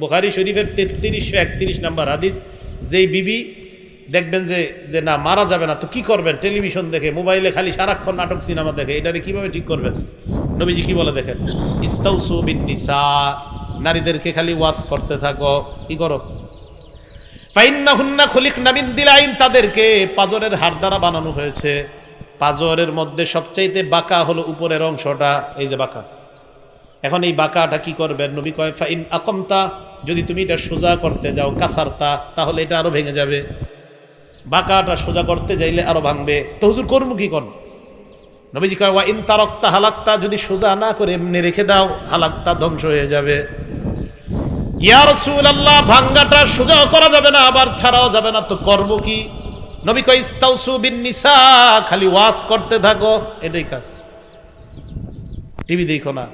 বুখারি শরীফের তেত্রিশশো একত্রিশ নাম্বার হাদিস, যেই বিবি দেখবেন যে যে না, মারা যাবে না, তো কি করবেন? টেলিভিশন দেখে, মোবাইলে খালি সারাক্ষণ নাটক, সিনেমা দেখে এটারে কীভাবে ঠিক করবেন? নবীজি কি বলে দেখেন? ইস্তাউসু নিসা নারীদেরকে খালি ওয়াশ করতে থাকো, কি করো? ফাইন্না হুন্না খলিক নামিন দিলাইন, তাদেরকে পাজরের হাড় দ্বারা বানানো হয়েছে। পাজরের মধ্যে সবচাইতে বাঁকা হলো উপরের অংশটা, এই যে বাঁকা। এখন এই বাঁকাটা কি করবেন? নবী কয়, ফাইন আকমতা, যদি তুমি এটা সোজা করতে যাও, কাসারতা, তাহলে এটা আরও ভেঙে যাবে। বাঁকাটা সোজা করতে যাইলে আরও ভাঙবে। তো হুজুর করব কি কর নবীজি কয়, ওয়া ইন তারক্তা হালাক্তা, যদি সোজা না করে এমনি রেখে দাও, হালাক্তা ধ্বংস হয়ে যাবে। ইয়া রাসূলুল্লাহ, ভাঙ্গাটা সোজা করা যাবে না, আবার ছাড়াও যাবে না, তো করব কি? নবী কয়, ইস্তাউসু বিন নিসা খালি ওয়াজ করতে থাকো, এটাই কাজ। টিভি দেখো না।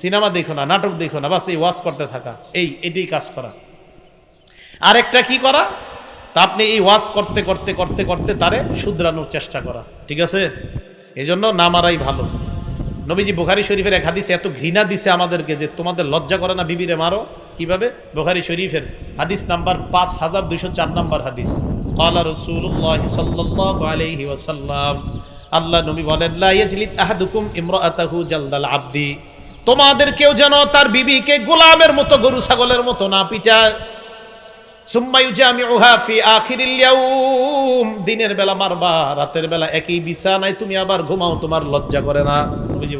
সিনেমা দেখো না, নাটক দেখো না, বাস এই ওয়াজ করতে থাকা, এই, এটাই কাজ করা। আরেকটা কি করা? তা আপনি এই ওয়াজ করতে করতে করতে করতে তারে শুধরানোর চেষ্টা করা, ঠিক আছে? এই জন্য না মারাই ভালো। নবীজি বুখারি শরীফের এক হাদিস এত ঘৃণা দিছে আমাদেরকে যে তোমাদের লজ্জা করে না বিবিরে মারো? কীভাবে? বুখারি শরীফের হাদিস নাম্বার পাঁচ হাজার দুইশো চার নাম্বার হাদিস। কালা রসুল্লাহ সাল্লাহ আল্লাহ নবী বলেন ইয়াজলিদ আহাদুকুম জালদাল আবদি। তোমাদের কেউ যেন তার বিবিকে গোলামের মতো গরু ছাগলের মতো না পিটায়। দিনের বেলা মারবা, রাতের বেলা একই তুমি আবার ঘুমাও, তোমার লজ্জা করে না। বুঝি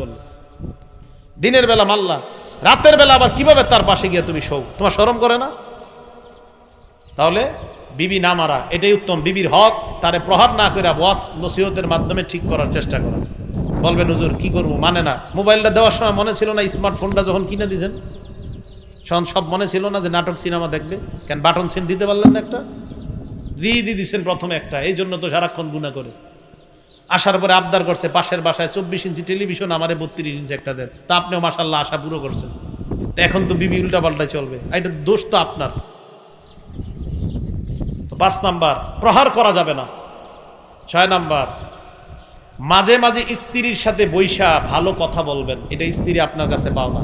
দিনের বেলা মারলা, রাতের বেলা আবার কীভাবে তার পাশে গিয়ে তুমি শোও? তোমার শরম করে না? তাহলে বিবি না মারা, এটাই উত্তম। বিবির হক, তারে প্রহার না করে ওয়াস, নসিহতের মাধ্যমে ঠিক করার চেষ্টা করা। বলবেন হুজুর, কি করব? মানে না। মোবাইলটা দেওয়ার সময় মনে ছিল না স্মার্টফোনটা যখন কিনে দিয়েছেন। সন সব মনে ছিল না যে নাটক, সিনেমা দেখবে। কেন, বাটন সিন দিতে পারলেন না একটা? দিয়ে দিয়ে দিচ্ছেন প্রথমে একটা। এই জন্য তো সারাক্ষণ গুণা করে। আসার পরে আবদার করছে, পাশের বাসায় চব্বিশ ইঞ্চি টেলিভিশন, আমারে বত্রিশ ইঞ্চি একটা দেন। তা আপনিও মাসাল্লাহ আশা পুরো করছেন। এখন তো বিবি উল্টা পাল্টা চলবে। এটা দোষ তো আপনার। তো পাঁচ নাম্বার, প্রহার করা যাবে না। ছয় নাম্বার মাঝে মাঝে স্ত্রীর সাথে বৈশা ভালো কথা বলবেন। এটা স্ত্রী আপনার কাছে পাও না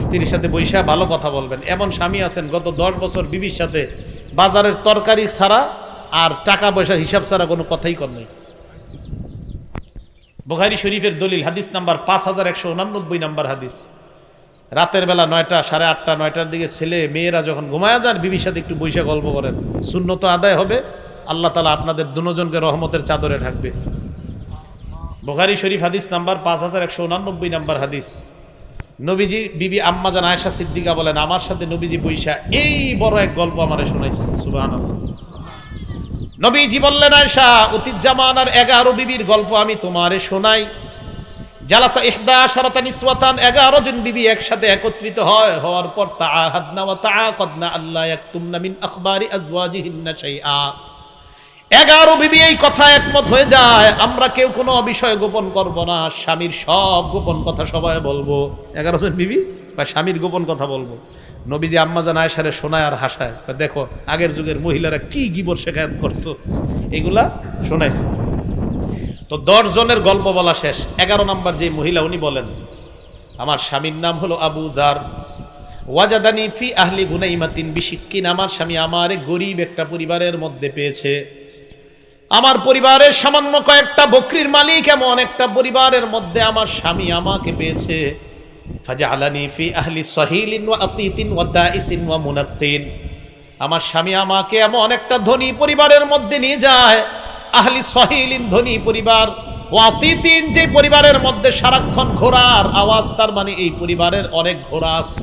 স্ত্রীর সাথে বৈশা ভালো কথা বলবেন। এমন স্বামী আছেন, গত দশ বছর বিবির সাথে বাজারের তরকারি ছাড়া আর টাকা পয়সা হিসাব ছাড়া কোনো কথাই কর নেই। বুখারি শরীফের দলিল, হাদিস নাম্বার পাঁচ হাজার একশো উনানব্বই নাম্বার হাদিস। রাতের বেলা নয়টা, সাড়ে আটটা, নয়টার দিকে ছেলে মেয়েরা যখন ঘুমায় যান, বিবির সাথে একটু বৈশা গল্প করেন। শূন্যত আদায় হবে। আল্লাহ তালা আপনাদের দুজনকে রহমতের চাদরে থাকবে বুখারি শরীফ হাদিস নাম্বার পাঁচ হাজার একশো উনানব্বই নাম্বার হাদিস। নবীজি বিবি আম্মাজান আয়েশা সিদ্দিকা বলেন, আমার সাথে নবীজি বৈশা এই বড় এক গল্প আমারে শোনাইছে। সুবাহ নবীজি বললেন, আয়েশা, অতীত জামানার এগারো বিবির গল্প আমি তোমারে শোনাই। জালাসা ইহদা শারাতা নিসওয়াতান, এগারো জন বিবি একসাথে একত্রিত হয়। হওয়ার পর তা তাআহাদনা ওয়া তাআকাদনা আল্লাহ ইয়াকতুমনা মিন আখবারি আজওয়াজিহিন্না শাইআ। এগারো বিবি এই কথা একমত হয়ে যায়, আমরা কেউ কোনো বিষয় গোপন করব না, স্বামীর সব গোপন কথা সবাই বলব। এগারো জন বিবি? বা স্বামীর গোপন কথা বলব। নবীজি আম্মাজান আয়সারে শোনায় আর হাসায় দেখো, আগের যুগের মহিলারা কি গিবর শেখায়ত করতো? এগুলা শোনাইছে। তো দশ জনের গল্প বলা শেষ। এগারো নাম্বার যে মহিলা, উনি বলেন, আমার স্বামীর নাম হলো আবু জার। ওয়াজাদানি ফি আহলি গুনাইমাতিন বিশিক্কিন। আমার স্বামী আমার গরিব একটা পরিবারের মধ্যে পেয়েছে। আমার পরিবারের সামান্য কয়েকটা বকরির মালিক এমন একটা পরিবারের মধ্যে আমার স্বামী আমাকে পেয়েছে। আমার স্বামী আমাকে এমন একটা ধনী পরিবারের মধ্যে নিয়ে যায়। আহলি সহিলিন ধনী পরিবার ও আতিতিন যে পরিবারের মধ্যে সারাক্ষণ ঘোড়ার আওয়াজ, তার মানে এই পরিবারের অনেক ঘোড়া আছে।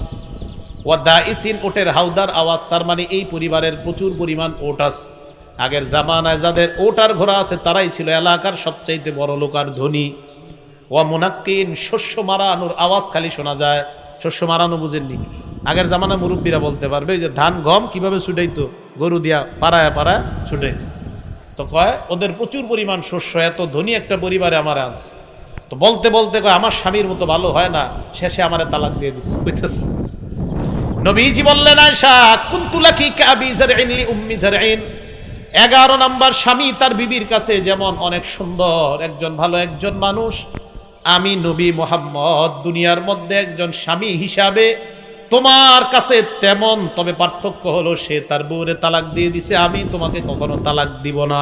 ওয়া দাইসিন ওটের হাউদার আওয়াজ, তার মানে এই পরিবারের প্রচুর পরিমাণ ওট আছে। আগের জামানায় যাদের ওটার ঘোড়া আছে, তারাই ছিল এলাকার সবচাইতে বড় লোক আর ধনী। ও মোনাক্কিন, শস্য মারানোর আওয়াজ খালি শোনা যায়। শস্য মারানো বুঝেননি। আগের জামানা মুরব্বীরা বলতে পারবে যে ধান, গম কীভাবে ছুটাইতো? গরু দিয়া পাড়ায় পাড়ায় ছুটাইতো তো কয়, ওদের প্রচুর পরিমাণ শস্য, এত ধনী একটা পরিবারে আমার আনছে। তো বলতে বলতে কয়, আমার স্বামীর মতো ভালো হয় না, শেষে আমার তালাক দিয়ে দিচ্ছে বুঝতেছ নবীজি বললেন আয়সা কুন্তুলা কি কাবি জারইন লি উম্মি জারইন এগারো নাম্বার স্বামী তার বিবির কাছে যেমন অনেক সুন্দর, একজন ভালো একজন মানুষ। আমি নবী মোহাম্মদ, দুনিয়ার মধ্যে একজন স্বামী হিসাবে তোমার কাছে তেমন, তবে পার্থক্য হলো সে তার বউরে তালাক দিয়ে দিছে, আমি তোমাকে কখনো তালাক দিব না।